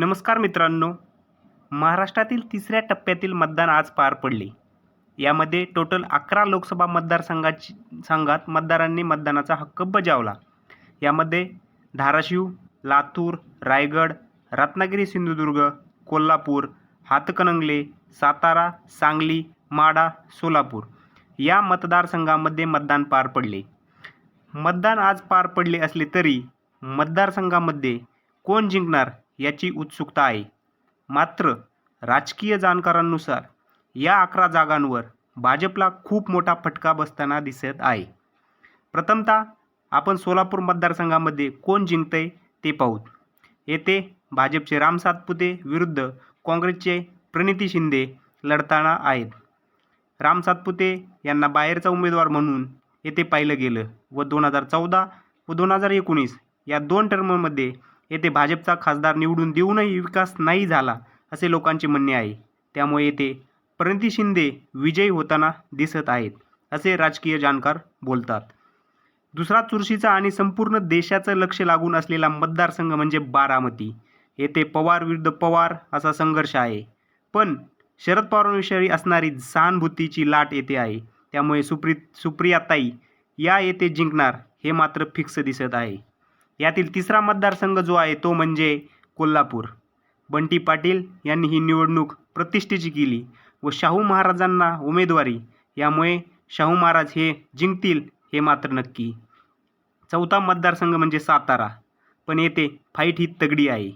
नमस्कार मित्रांनो. महाराष्ट्रातील तिसऱ्या टप्प्यातील मतदान आज पार पडले. यामध्ये टोटल अकरा लोकसभा मतदारसंघाची संघात मतदारांनी मतदानाचा हक्क बजावला. यामध्ये धाराशिव लातूर रायगड रत्नागिरी सिंधुदुर्ग कोल्हापूर हातकणंगले सातारा सांगली माडा सोलापूर या मतदारसंघामध्ये मतदान पार पडले. मतदान आज पार पडले असले तरी मतदारसंघामध्ये कोण जिंकणार याची उत्सुकता आहे. मात्र राजकीय जाणकारांनुसार या अकरा जागांवर भाजपला खूप मोठा फटका बसताना दिसत आहे. प्रथमतः आपण सोलापूर मतदारसंघामध्ये कोण जिंकतंय ते पाहूत. येथे भाजपचे राम सातपुते विरुद्ध काँग्रेसचे प्रणिती शिंदे लढताना आहेत. राम सातपुते यांना बाहेरचा उमेदवार म्हणून येथे पाहिलं गेलं व दोन हजार चौदा व दोन हजार एकोणीस या दोन टर्ममध्ये येथे भाजपचा खासदार निवडून देऊनही विकास नाही झाला असे लोकांचे म्हणणे आहे. त्यामुळे येथे प्रणिती शिंदे विजयी होताना दिसत आहेत असे राजकीय जाणकार बोलतात. दुसरा चुरशीचा आणि संपूर्ण देशाचं लक्ष लागून असलेला मतदारसंघ म्हणजे बारामती. येथे पवार विरुद्ध पवार असा संघर्ष आहे. पण शरद पवारांविषयी असणारी सहानुभूतीची लाट येथे आहे. त्यामुळे सुप्री सुप्रियाताई या येथे जिंकणार हे मात्र फिक्स दिसत आहे. यातील तिसरा मतदारसंघ जो आहे तो म्हणजे कोल्हापूर. बंटी पाटील यांनी ही निवडणूक प्रतिष्ठेची केली व शाहू महाराजांना उमेदवारी. यामुळे शाहू महाराज हे जिंकतील हे मात्र नक्की. चौथा मतदारसंघ म्हणजे सातारा. पण येथे फाईट ही तगडी आहे.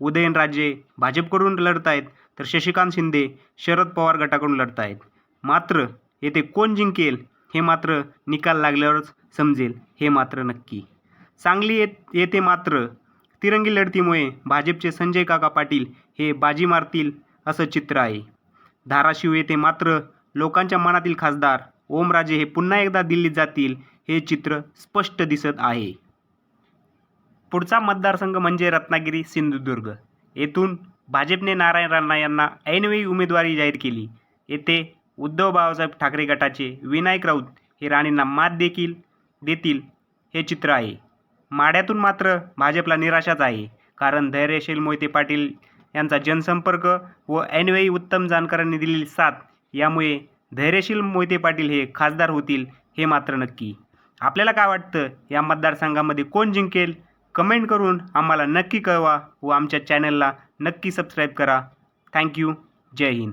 उदयनराजे भाजपकडून लढत आहेत तर शशिकांत शिंदे शरद पवार गटाकडून लढत आहेत. मात्र येथे कोण जिंकेल हे मात्र निकाल लागल्यावरच समजेल हे मात्र नक्की. सांगली येत येथे मात्र तिरंगी लढतीमुळे भाजपचे संजय काका पाटील हे बाजी मारतील असं चित्र आहे. धाराशिव येथे मात्र लोकांच्या मनातील खासदार ओमराजे हे पुन्हा एकदा दिल्लीत जातील हे चित्र स्पष्ट दिसत आहे. पुढचा मतदारसंघ म्हणजे रत्नागिरी सिंधुदुर्ग. येथून भाजपने नारायण राणा यांना ऐनवेळी उमेदवारी जाहीर केली. येथे उद्धव बाळासाहेब ठाकरे गटाचे विनायक राऊत हे राणेंना मात देखील देतील हे चित्र आहे. माड्यातून मात्र भाजपला निराशाच आहे. कारण धैर्यशील मोहिते पाटील यांचा जनसंपर्क व ऐनवेळी उत्तम जाणकारांनी दिलेली साथ यामुळे धैर्यशील मोहिते पाटील हे खासदार होतील हे मात्र नक्की. आपल्याला काय वाटतं? या मतदारसंघामध्ये कोण जिंकेल? कमेंट करून आम्हाला नक्की कळवा व आमच्या चॅनलला नक्की सबस्क्राईब करा. Thank you. जय हिंद.